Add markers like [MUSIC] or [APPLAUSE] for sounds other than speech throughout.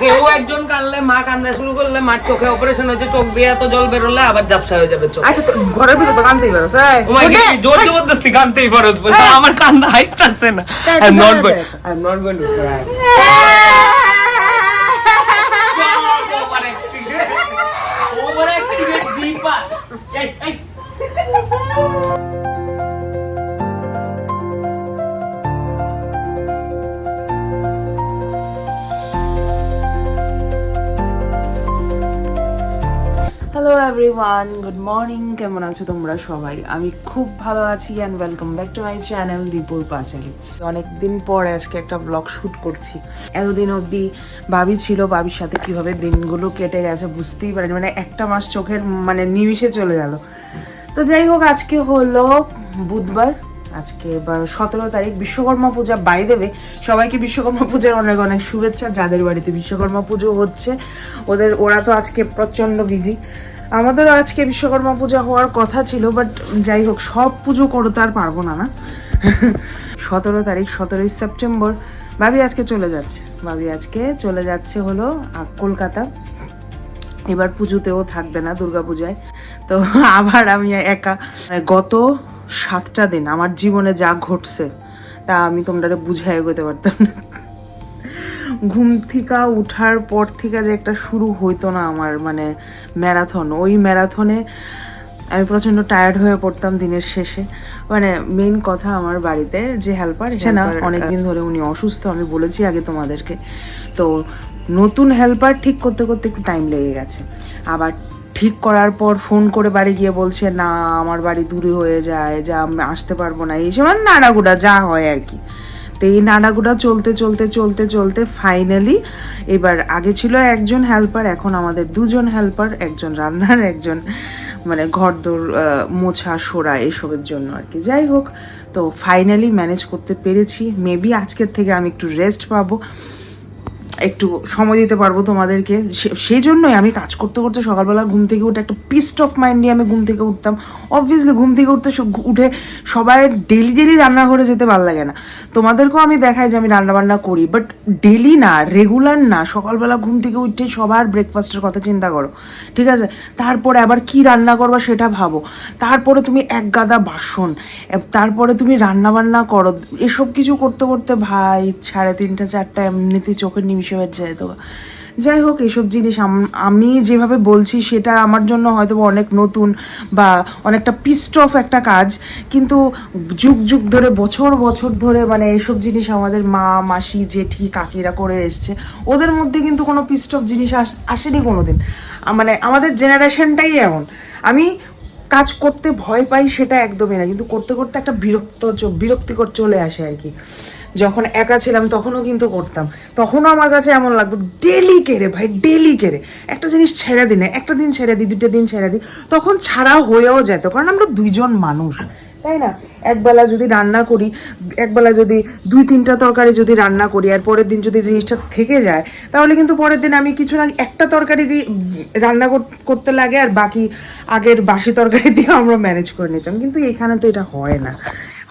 কেউ একজন কানলে মা কান্না শুরু করলে মার চোখে অপারেশন হয়েছে চোখ দিয়ে এত জল বেরোলে আবার জাপসা হয়ে যাবে চোখ। আচ্ছা ঘরের ভিতরে তো কানতেই পারো জোর জবরদস্তি কানতেই পারো আমার কান্না হাইতাছে না। I am not going I am not going to cry over acting এর জিপা এই এই এভরিওয়ান গুড মর্নিং কেমন আছো তোমরা সবাই? আমি খুব ভালো আছি and welcome back to my channel দীপুর পাঁচালি। অনেক দিন পর আজকে একটা ব্লগ শ্যুট করছি। এতদিন অবধি বাবি ছিল বাবির সাথে কীভাবে দিনগুলো কেটে গেছে বুঝতেই পারিনি মানে একটা মাস চোখের মানে নিমিষে চলে গেল। তো যাই হোক, আজকে হলো বুধবার, আজকে সতেরো তারিখ, বিশ্বকর্মা পূজা বাই দেবে সবাইকে বিশ্বকর্মা পূজার অনেক অনেক শুভেচ্ছা, যাদের বাড়িতে বিশ্বকর্মা পুজো হচ্ছে, ওদের, ওরা তো আজকে প্রচণ্ড বিজি আমাদেরও আজকে বিশ্বকর্মা পূজা হওয়ার কথা ছিল বাট যাই হোক, সব পুজো করতে আর পারব না না? সতেরো তারিখ, সতেরোই সেপ্টেম্বর। ভাবি আজকে চলে যাচ্ছে। ভাবি আজকে চলে যাচ্ছে হলো কলকাতা। এবার পুজোতেও থাকবে না দুর্গাপূজায় তো আবার আমি একা। গত সাতটা দিন আমার জীবনে যা ঘটছে, তা আমি তোমরা বুঝাই এগোতে পারতাম না। ঘুম থেকে উঠার পর থেকে যে একটা শুরু হইতো না আমার মানে ম্যারাথন। ওই ম্যারাথনে আমি প্রচণ্ড টায়ার্ড হয়ে পড়তাম দিনের শেষে। মানে মেইন কথা আমার বাড়িতে যে হেল্পার সে না অনেকদিন ধরে উনি অসুস্থ আমি বলেছি আগে তোমাদেরকে। তো নতুন হেল্পার ঠিক করতে করতে একটু টাইম লেগে গেছে। আবার ঠিক করার পর ফোন করে বাড়ি গিয়ে বলছে না আমার বাড়ি দূরে হয়ে যায় যা আমি আসতে পারব না। এই সময় নাড়াগুড়া যা হয় আর কি। তো এই নাড়াগুড়া চলতে চলতে চলতে চলতে ফাইনালি এবার আগে ছিল একজন হেল্পার এখন আমাদের দুজন হেল্পার একজন রান্নার, একজন মানে ঘরদোর মোছা, সোরা এসবের জন্য আর কি। যাই হোক, তো ফাইনালি ম্যানেজ করতে পেরেছি। মেবি আজকের থেকে আমি একটু রেস্ট পাবো। একটু সময় দিতে পারব তোমাদেরকে। সেই জন্যই আমি কাজ করতে করতে সকালবেলা ঘুম থেকে উঠে একটা পিস্ট অফ মাইন্ড নিয়ে আমি ঘুম থেকে উঠতাম। অবভিয়াসলি ঘুম থেকে উঠতে উঠে সবাই ডেলি ডেলি রান্নাঘরে যেতে ভালো লাগে না। তোমাদেরকেও আমি দেখাই যে আমি রান্নাবান্না করি বাট ডেলি না রেগুলার না, সকালবেলা ঘুম থেকে উঠে সবার ব্রেকফাস্টের কথা চিন্তা করো। ঠিক আছে? তারপরে আবার কি রান্না করবা সেটা ভাবো। তারপরে তুমি এক গাদা বাসন তারপরে তুমি রান্নাবান্না করো। এসব কিছু করতে করতে ভাই সাড়ে তিনটা, চারটা এমনিতে চোখের নিমিশে হয়ে যায় তো যাই হোক এসব জিনিস আমি যেভাবে বলছি সেটা আমার জন্য হয়তো অনেক নতুন বা অনেকটা পিস্ট অফ একটা কাজ। কিন্তু যুগ যুগ ধরে, বছর বছর ধরে মানে এইসব জিনিস আমাদের মা, মাসি, জেঠি, কাকিরা করে এসছে। ওদের মধ্যে কিন্তু কোনো পিস্ট অফ জিনিস আস- আসেনি কোনো দিন মানে আমাদের জেনারেশনটাই এমন। আমি কাজ করতে ভয় পাই সেটা একদমই না। কিন্তু করতে করতে একটা বিরক্ত বিরক্তিকর চলে আসে আর কি। যখন একা ছিলাম, তখনও কিন্তু করতাম। তখনও আমার কাছে এমন লাগতো, ডেলি কেড়ে ভাই, ডেলি কেড়ে একটা জিনিস ছেড়ে দিই না, একটা দিন ছেড়ে দিই দুটো দিন ছেড়ে দিই, তখন ছাড়া হয়েও যেত, কারণ আমরা দুইজন মানুষ, তাই না? একবেলা যদি রান্না করি, একবেলা যদি দুই, তিনটা তরকারি যদি রান্না করি, আর পরের দিন যদি জিনিসটা থেকে যায়, তাহলে কিন্তু পরের দিন আমি কিছু না, একটা তরকারি দিয়ে রান্না কর- করতে লাগে, আর বাকি আগের বাসি তরকারি দিয়ে আমরা ম্যানেজ করে নিতাম। কিন্তু এখানে তো এটা হয় না।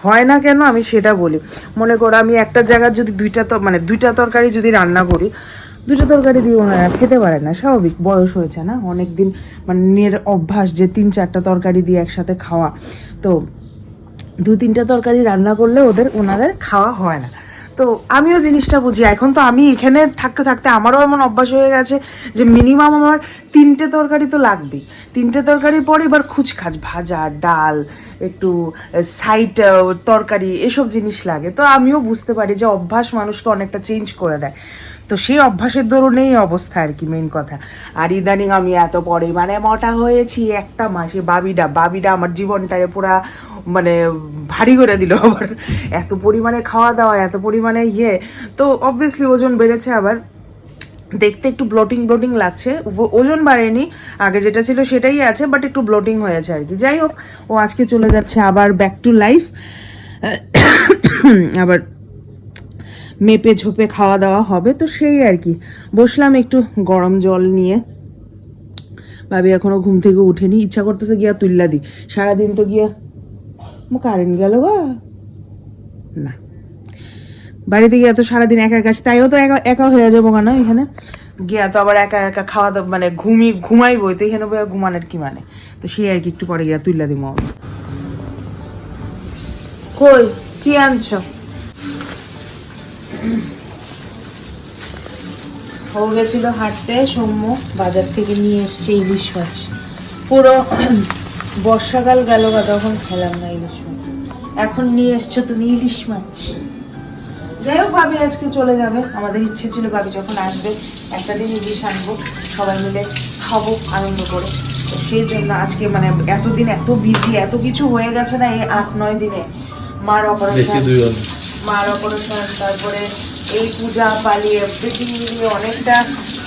হয় না কেন আমি সেটা বলি। মনে করো আমি একটা জায়গার যদি দুইটা মানে দুইটা তরকারি যদি রান্না করি দুটো তরকারি দিয়ে ওনারা খেতে পারে না, স্বাভাবিক, বয়স হয়েছে না? অনেক দিন মানে নের অভ্যাস যে তিন চারটা তরকারি দিয়ে একসাথে খাওয়া। তো দু তিনটা তরকারি রান্না করলে ওদের, ওনাদের খাওয়া হয় না। তো আমিও জিনিসটা বুঝি। এখন তো আমি এখানে থাকতে থাকতে আমারও এমন অভ্যাস হয়ে গেছে যে মিনিমাম আমার তিনটে তরকারি তো লাগবেই। তিনটে তরকারির পর এবার খুচখাচ, ভাজা, ডাল, একটু সাইড তরকারি, এসব জিনিস লাগে। তো আমিও বুঝতে পারি যে অভ্যাস মানুষকে অনেকটা চেঞ্জ করে দেয়। তো সেই অভ্যাসের দরুনেই অবস্থা আর কি মেন কথা। আর ইদানিং আমি এত পরিমাণে মোটা হয়েছি, একটা মাসে বাবিডা বাবিডা আমার জীবনটারে পুরা মানে ভারী করে দিল আবার। এত পরিমাণে খাওয়া দাওয়া, এত পরিমাণে ইয়ে। তো অবভিয়াসলি ওজন বেড়েছে আবার। দেখতে একটু ব্লোটিং ব্লোটিং লাগছে। ওজন বাড়েনি, আগে যেটা ছিল সেটাই আছে বাট একটু ব্লোটিং হয়েছে আর কি। যাই হোক, ও আজকে চলে যাচ্ছে আবার ব্যাক টু লাইফ আবার মেপে ঝোপে খাওয়া দাওয়া হবে, তো সেই আর কি। বসলাম একটু গরম জল নিয়ে। ভাবি এখনও ঘুম থেকে উঠেনি, ইচ্ছা করতেছে গিয়া তুল্লা দি। সারাদিন তো গিয়া মো কারেন্ট গেল গা। না। বাড়িতে গিয়ে তো সারাদিন একা একা তাইও তো একা একা হয়ে যাব কেন এখানে? গিয়া তো আবার একা একা খাওয়া দাওয়া মানে ঘুমি ঘুমাই বই তো এখানে ঘুমানোর কি মানে? তো সে আর কি একটু পরে গিয়া দিব আমি কই, কি আনছো? ও গেছিল হাঁটতে, সৌম্য বাজার থেকে নিয়ে এসছে ইলিশ মাছ পুরো বর্ষাকাল গেল বা তখন খেলাম না ইলিশ মাছ এখন নিয়ে এসছো তুমি ইলিশ মাছ। যাই হোক, ভাবি আজকে চলে যাবে। আমাদের ইচ্ছে ছিল ভাবি যখন আসবে, একটা দিন ইলিশ আনব, সবাই মিলে খাব আনন্দ করে। সেই জন্য আজকে মানে এতদিন এত বিজি এত কিছু হয়ে গেছে না এই আট, নয় দিনে। মার অপারেশন মার অপারেশন, তারপরে এই পূজা, পালি এভরিথিং মিলিয়ে অনেকটা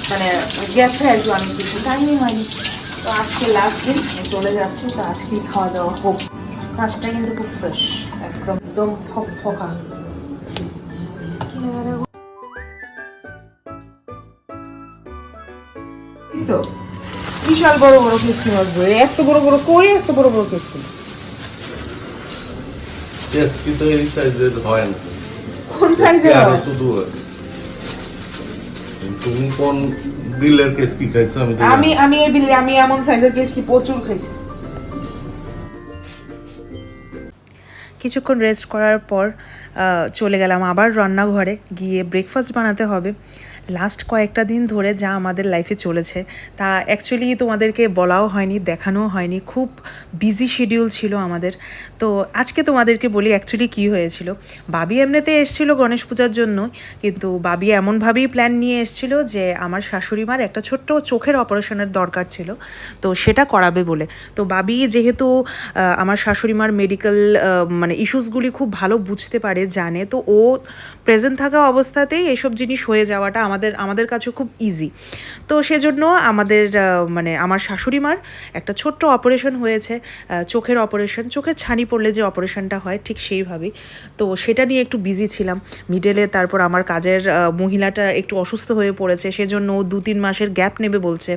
মানে গেছে আর কি, অনেক কিছু টাইমই হয়নি। তো আজকে লাস্ট দিন চলে যাচ্ছে, তো আজকেই খাওয়া দাওয়া হোক। মাছটা কিন্তু খুব ফ্রেশ একদম একদম ফক তো, বিশাল বড় বড় কেসকি মাছ এত বড় বড় কই এত বড় বড় কেসকি টেস্কি তো এই সাইজের হয় না। কোন সাইজের আরও হয়? শুধু হয় তুমি কোন বিলের কেসকি খাইছো? আমি আমি আমি এই বিলের আমি এমন সাইজের কেসকি প্রচুর খাইছি। কিছুক্ষণ রেস্ট করার পর আহ, চলে গেলাম আবার রান্নাঘরে গিয়ে ব্রেকফাস্ট বানাতে হবে। লাস্ট কয়েকটা দিন ধরে যা আমাদের লাইফে চলেছে, তা অ্যাকচুয়ালি তোমাদেরকে বলাও হয়নি, দেখানোও হয়নি। খুব বিজি শিডিউল ছিল আমাদের। তো আজকে তোমাদেরকে বলি অ্যাকচুয়ালি কী হয়েছিল। বাবি এমনিতে এসেছিল গণেশ পূজার জন্য কিন্তু বাবি এমনভাবেই প্ল্যান নিয়ে এসেছিল যে আমার শাশুড়ি মার একটা ছোট্ট চোখের অপারেশনের দরকার ছিল, তো সেটা করাবে বলে। তো বাবি যেহেতু আমার শাশুড়ি মার মেডিকেল মানে ইস্যুসগুলি খুব ভালো বুঝতে পারে, জানে, তো ও প্রেজেন্ট থাকা অবস্থাতেই এসব জিনিস হয়ে যাওয়াটা আমাদের আমাদের আমাদের কাছে খুব ইজি তো সেজন্য আমাদের মানে আমার শাশুড়ি মার একটা ছোট্ট অপারেশন হয়েছে চোখের অপারেশন চোখের ছানি পড়লে যে অপারেশনটা হয়, ঠিক সেইভাবেই। তো সেটা নিয়ে একটু বিজি ছিলাম। মিডেলে তারপর আমার কাজের মহিলাটা একটু অসুস্থ হয়ে পড়েছে, সেজন্য দু তিন মাসের গ্যাপ নেবে বলছে।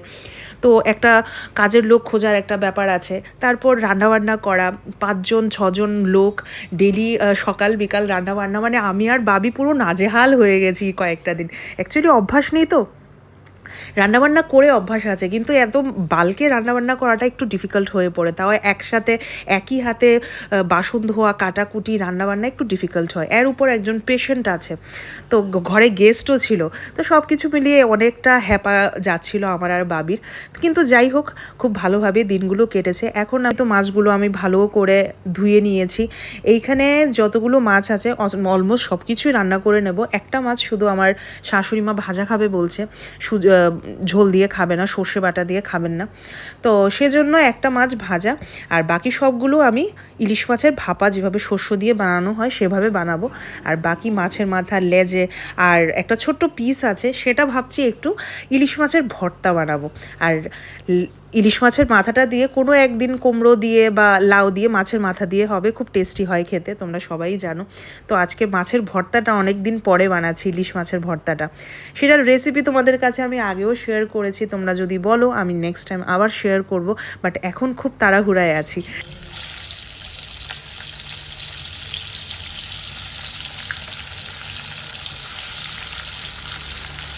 তো একটা কাজের লোক খোঁজার একটা ব্যাপার আছে। তারপর রান্নাবান্না করা, পাঁচজন, ছজন লোক ডেলি সকাল, বিকাল রান্নাবান্না। মানে আমি আর বাবি পুরো নাজেহাল হয়ে গেছি কয়েকটা দিন। অ্যাকচুয়ালি অভ্যাস নেই তো? রান্নাবান্না করে অভ্যাস আছে, কিন্তু এত বালকে রান্নাবান্না করাটা একটু ডিফিকাল্ট হয়ে পড়ে। তাও একসাথে একই হাতে বাসন ধোয়া, কাটাকুটি, রান্নাবান্না একটু ডিফিকাল্ট হয়। এর উপর একজন পেশেন্ট আছে, তো ঘরে গেস্টও ছিল, তো সব কিছু মিলিয়ে অনেকটা হ্যাপা যাচ্ছিল আমার আর বাবির। কিন্তু যাই হোক, খুব ভালোভাবে দিনগুলো কেটেছে। এখন আমি তো মাছগুলো আমি ভালো করে ধুয়ে নিয়েছি। এইখানে যতগুলো মাছ আছে অলমোস্ট সব কিছুই রান্না করে নেব। একটা মাছ শুধু আমার শাশুড়ি মা ভাজা খাবে বলছে ঝোল দিয়ে খাবে না, সর্ষে বাটা দিয়ে খাবেন না। তো সেজন্য একটা মাছ ভাজা, আর বাকি সবগুলো আমি ইলিশ মাছের ভাপা যেভাবে শস্য দিয়ে বানানো হয় সেভাবে বানাবো। আর বাকি মাছের মাথা, লেজে, আর একটা ছোট্ট পিস আছে, সেটা ভাবছি একটু ইলিশ মাছের ভর্তা বানাবো। আর ইলিশ মাছের মাথাটা দিয়ে কোনো একদিন কুমড়ো দিয়ে বা লাউ দিয়ে মাছের মাথা দিয়ে হবে, খুব টেস্টি হয় খেতে, তোমরা সবাই জানো। তো আজকে মাছের ভর্তাটা অনেক দিন পরে বানাচ্ছি, ইলিশ মাছের ভর্তাটা। সেটার রেসিপি তোমাদের কাছে আমি আগেও শেয়ার করেছি, তোমরা যদি বলো, আমি নেক্সট টাইম আবার শেয়ার করব বাট এখন খুব তাড়াহুড়ায় আছি।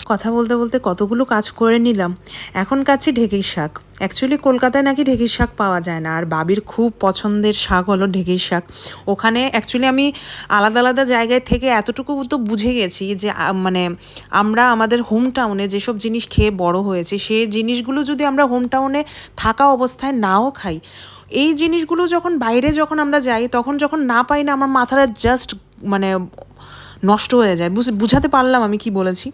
কথা বলতে বলতে কতগুলো কাজ করে নিলাম। এখন কাছে ঢেঁকির শাক। অ্যাকচুয়ালি কলকাতায় নাকি ঢেঁকির শাক পাওয়া যায় না। আর বাবির খুব পছন্দের শাক হলো ঢেঁকির শাক। ওখানে অ্যাকচুয়ালি আমি আলাদা আলাদা জায়গায় থেকে এতটুকু তো বুঝে গেছি যে মানে আমরা আমাদের হোম টাউনে যেসব জিনিস খেয়ে বড় হয়েছে সে জিনিসগুলো যদি আমরা হোম টাউনে থাকা অবস্থায় নাও খাই, এই জিনিসগুলো যখন বাইরে যখন আমরা যাই, তখন যখন না পাই না, আমার মাথাটা জাস্ট মানে নষ্ট হয়ে যায়। বুঝ- বুঝাতে পারলাম আমি কি বলেছি?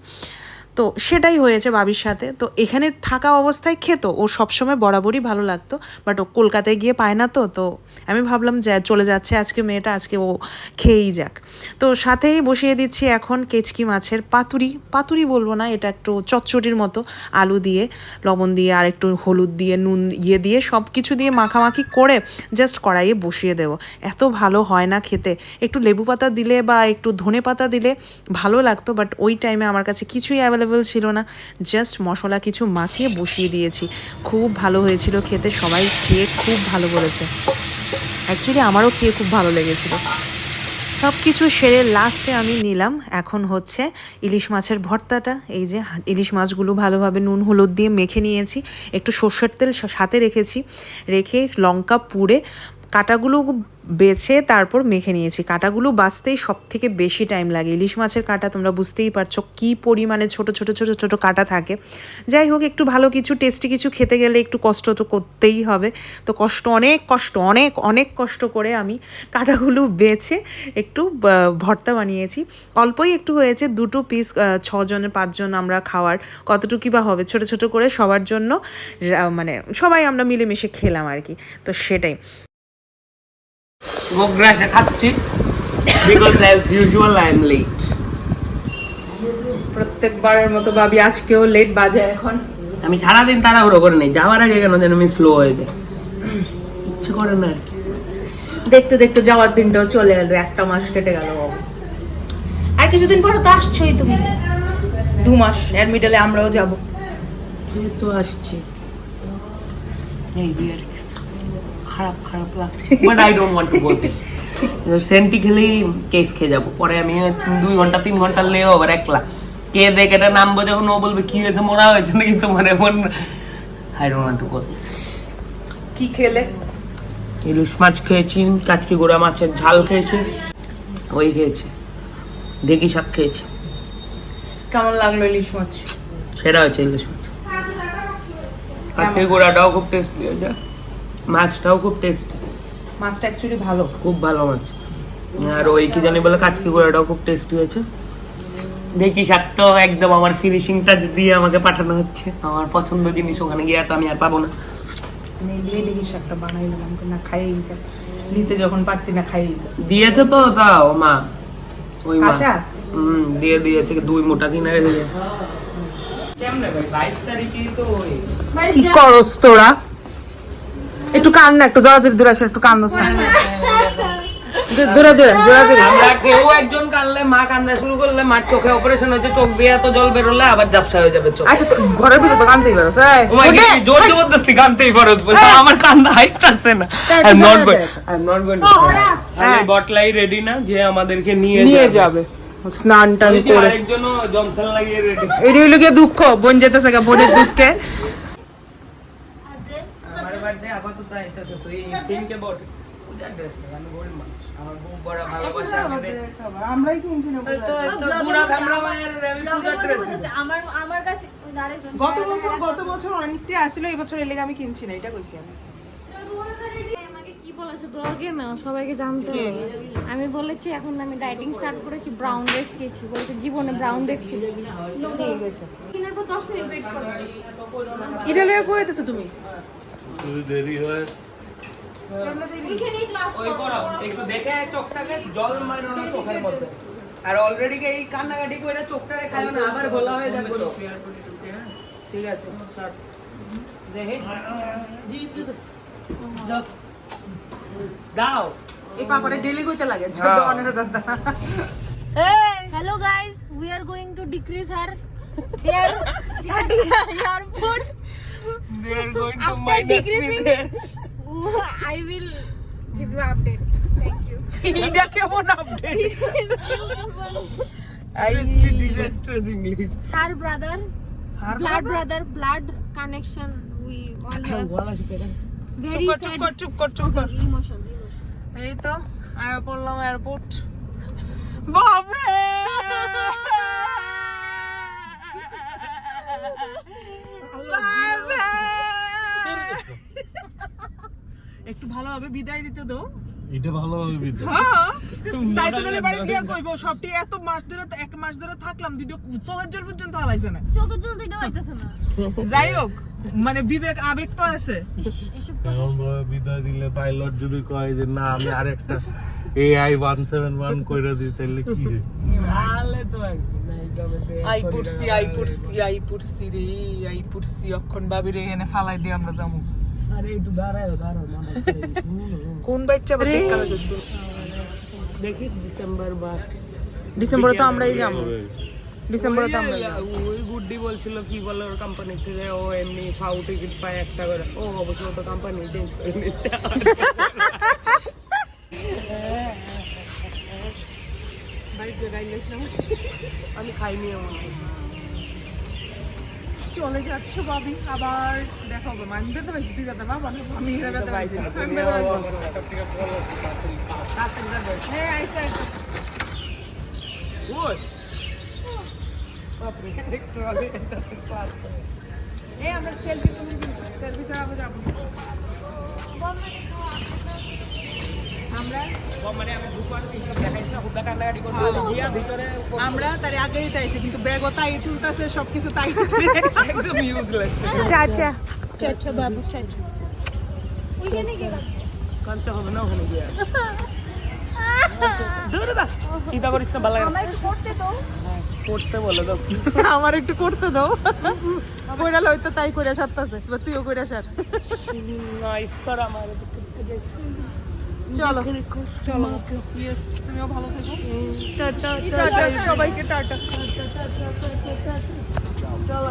তো সেটাই হয়েছে বাবির সাথে। তো এখানে থাকা অবস্থায় খেত, ও সবসময় বরাবরই ভালো লাগতো। বাট ও কলকাতায় গিয়ে পায় না তো তো আমি ভাবলাম যে চলে যাচ্ছে আজকে মেয়েটা, আজকে ও খেয়েই যাক। তো সাথেই বসিয়ে দিচ্ছি এখন কেচকি মাছের পাতুরি। পাতুরি বলব না, এটা একটু চচ্চড়ির মতো, আলু দিয়ে, লবণ দিয়ে, আর একটু হলুদ দিয়ে, নুন ইয়ে দিয়ে সব কিছু দিয়ে মাখামাখি করে জাস্ট কড়াইয়ে বসিয়ে দেবো। এত ভালো হয় না খেতে। একটু লেবু পাতা দিলে বা একটু ধনে পাতা দিলে ভালো লাগতো, বাট ওই টাইমে আমার কাছে কিছুই অ্যাভেলেবেল ছিল না। জাস্ট মশলা কিছু মাখিয়ে বসিয়ে দিয়েছি। খুব ভালো হয়েছিল খেতে, সবাই খেয়ে খুব ভালো বলেছে। অ্যাকচুয়ালি আমারও খেয়ে খুব ভালো লেগেছিল। সব কিছু সেরে লাস্টে আমি নিলাম। এখন হচ্ছে ইলিশ মাছের ভর্তাটা। এই যে ইলিশ মাছগুলো ভালোভাবে নুন, হলুদ দিয়ে মেখে নিয়েছি। একটু সর্ষের তেল সাথে রেখেছি। রেখে লঙ্কা পুড়ে কাটাগুলো বেছে তারপর মেখে নিয়েছি। কাটাগুলো বাঁচতেই সব থেকে বেশি টাইম লাগে। ইলিশ মাছের কাটা তোমরা বুঝতেই পারছ কি পরিমাণে ছোট ছোট ছোট ছোট কাটা থাকে। যাই হোক, একটু ভালো কিছু টেস্টি কিছু খেতে গেলে একটু কষ্ট তো করতেই হবে। তো কষ্ট, অনেক কষ্ট, অনেক অনেক কষ্ট করে আমি কাটাগুলো বেছে একটু ভর্তা বানিয়েছি। অল্পই একটু হয়েছে, দুটো পিস ছজনের পাঁচজন আমরা খাওয়ার। কতটুকু বা হবে? ছোট ছোট করে সবার জন্য মানে সবাই আমরা মিলেমিশে খেলাম আর কি। তো সেটাই। গোগ্রাসে খাচ্ছি। Because as usual I am late প্রত্যেকবারের মতো ভাবি আজকেও লেট বাজে এখন। আমি সারাদিন তাড়াহুড়ো করে নেই। যাওয়ার আগে কেন যেন আমি স্লো হয়ে যাই। ইচ্ছে করে না আর কি। দেখতে দেখতে যাওয়ার দিনটাও চলে এলো একটা মাস কেটে গেল বাবু। আর কিছুদিন পরে তো আসছোই তুমি। দু মাস এর মিডলে আমরাও যাব। তো আসছি। এই আর কি। খারাপ খারাপ লাগছে। But I don't want to go centi খেলেই কেস খেয়ে যাব। পরে আমি দুই ঘণ্টা তিন ঘণ্টা লেও আবার একলা। কে দেখে এটা নামবো যখন ও বলবে কি হয়েছে? মরা হয়েছে নাকি তোমার? এমন। I don't want to go কি খেলে? ইলিশ মাছ খেয়েছি কাটকি গোড়া মাছের ঝাল খেয়েছি ওই খেয়েছি ঢেকি শাক খেয়েছি। কেমন লাগল ইলিশ মাছ? সেটা হয়েছে ইলিশ মাছ। কাটকি গোড়াটাও খুব টেস্টি হয়েছে। মাছটাও খুব টেস্টি মাছটা অ্যাকচুয়ালি ভালো। খুব ভালো মাছ। আর ওই কি জানি বলে কাচকি গোড়াটাও খুব টেস্টি হয়েছে। দেখি শাক একদম আমার ফিনিশিং টাচ দিয়ে আমাকে পাঠানো হচ্ছে। আমার পছন্দ জিনিস ওখানে গিয়ে তো আমি আর পাবো না। নেগলে দেখি শাকটা বানাইলাম আমাকে না খাইয়েই যা। নিতে যখন পারতি না খাইয়েই যা। দিয়েছে তো তাও মা। ওই মা। কাঁচা? হুম দিয়ে দিয়েছে দুই মোটা কিনে রেখে। দিয়েছে কেমনে ভাই বাইশ তারিখেই তো ওই কি করস তোরা? একটু কান না একটু জোরাজোরি দূরে আসে একটু কান্দস না দূরে দূরে জোরাজোরি। আমরা কেউ একজন কানলে মা শুরু করলে মার চোখে অপারেশন হয়েছে চোখ দিয়ে এত জল বেরোলে আবার জাপসা হয়ে যাবে চোখ। আচ্ছা তো ঘরের ভিতরে তো কানতেই পারো জোর জবরদস্তি কানতেই পারো আমার কান্দা হাইটছে না। I am not going I am not going আমি বটলাই রেডি না যে আমাদেরকে নিয়ে নিয়ে যাবে। স্নান টান করে। আরেকজনও জনসন লাগিয়ে রেডি এটি গিয়ে দুঃখ বোন যেতেছে গা বোনের দুঃখে আমার বার্থডে পূজার ড্রেস আমি গরিব মানুষ। আমার বউ বড় ভালোবাসা আমাদের আমরাই কিনছি না তো তো মায়ের আমি পূজার ড্রেস আমার আমার কাছে গত বছর গত বছর অনেকটি আসলে এই বছর এলে আমি কিনছি না এটা কইছি আমি। আমাকে কি বলেছে? ব্লগে না সবাইকে জানতে হবে। আমি বলেছি এখন আমি ডাইটিং স্টার্ট করেছি ব্রাউন রেস খেয়েছি বলেছে জীবনে ব্রাউন দেখছি ঠিক আছে। কেনার পর দশ মিনিট ওয়েট করো। এটা লয়ে কইতেছো তুমি? যদি দেরি হয় ওই করো একটু দেখে চোখটাকে জল মারো না চোখের মধ্যে। আর অলরেডি এই কান্নাকাটি করে চোখটাকে খায় না আবার ভোলা হয়ে যাবে চোখ ঠিক আছে। দাও। এই পাপারে ডেলি কইতে লাগে হ্যাঁ। দোকানের hello guys we are going to decrease her there year food They are going to After minus me there. I will give you update thank you কেমন update I Disastrous English. Her brother blood brother blood connection we all. Very চুপ কর চুপ কর চুপ কর emotion এই তো আয়া পড়লাম এয়ারপোর্ট বাবে! [LAUGHS] একটু ভালোভাবে বিদায় দিতে দাও। এটা ভালোভাবে বিদ্যা। হ্যাঁ তাই তো নাহলে বাড়ি গিয়া কইবো সবটি এত মাস ধরে এক মাস ধরে থাকলাম দুটো চোখের জল পর্যন্ত হালাইছে না। চোখের জল দিতে হইতেছে না। যাই হোক মানে বিবেক আবেগ তো আছে। বিদায় দিলে পাইলট যদি কয় যে না আমি আরেকটা এআই ওয়ান সেভেন ওয়ান কইরা দিই তাহলে কি রে? তাহলে তো আই টাকা আই লাগে। আই পড়ছি রে আই পড়ছি অক্ষণ বাবি রে এনে ফালাই দিয়ে আমরা যাব। আরে একটু দাঁড়াও দাঁড়াও কোন বাচ্চা বা দেখা দেখি ডিসেম্বর বা ডিসেম্বরে তো আমরাই যাব। ডিসেম্বরে তো আমরাই ওই গুড্ডি বলছিল কি বলে ওর কোম্পানি থেকে? ও এমনি ফাউ টিকিট পায় একটা করে। ও অবশ্য তো কোম্পানি চেঞ্জ করে নিচ্ছে। আমি খাইনি চলে যাচ্ছ বাবি আবার দেখা হবে। আমি বেঁধে পাইছি তুই যাতে বাবা আমি হেরে বেঁধে পাইছি আমি বেঁধে পাইছি হ্যাঁ আইসা আইসা। এই আমরা সেলফি তুলি সেলফি ছাড়া আমরা যাব। আমরা মানে ভিতরে আমরা তার আগেই তাইছে কিন্তু তাই তুলতেছে সবকিছু তাই [LAUGHS] একদম ইউজলেস চাচা। চাচা বাবু চাচা। ওইখানে গেলাম। কানতে হবে না ওখানে গিয়া। দূরে দা চিন্তা করিস না ভালো লাগে না। আমায় একটু করতে বলে দাও। আমার একটু করতে দাও। কইরা লইতো তাই কইরা সারতাছে তুইও কইরা সার। নাইস কর আমার। চলো। চলো। ইয়েস তুমিও ভালো থেকো। টাটা টাটা সবাইকে টাটা। চলো।